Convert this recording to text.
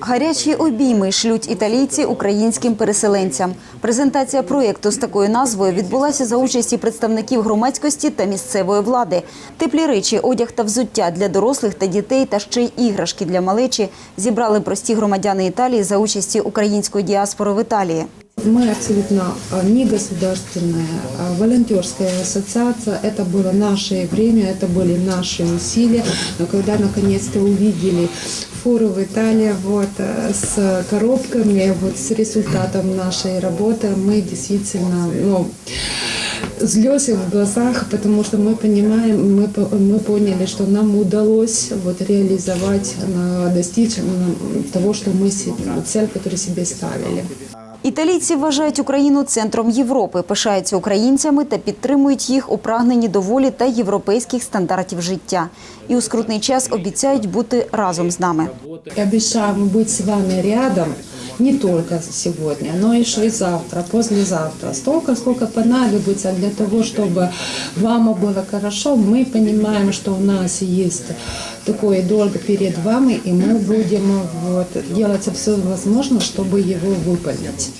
Гарячі обійми шлють італійці українським переселенцям. Презентація проєкту з такою назвою відбулася за участі представників громадськості та місцевої влади. Теплі речі, одяг та взуття для дорослих та дітей, та ще й іграшки для малечі зібрали прості громадяни Італії за участі української діаспори в Італії. Мы абсолютно а, не государственная, а волонтерская ассоциация. Это было наше время, это были наши усилия. Но когда наконец-то увидели фуру в Италии вот, э, с коробками, вот, с результатом нашей работы, мы действительно ну, слезы в глазах, потому что мы понимаем, мы, мы поняли, что нам удалось вот, реализовать, э, достичь того, что мы цель, которую себе ставили. Італійці вважають Україну центром Європи, пишаються українцями та підтримують їх у прагненні до волі та європейських стандартів життя. І у скрутний час обіцяють бути разом з нами. Я обіцяю бути з вами рядом не только сегодня, но еще и завтра, послезавтра. Столько, сколько понадобится для того, чтобы вам было хорошо. Мы понимаем, что у нас есть такой долг перед вами, и мы будем вот, делать все возможное, чтобы его выполнить.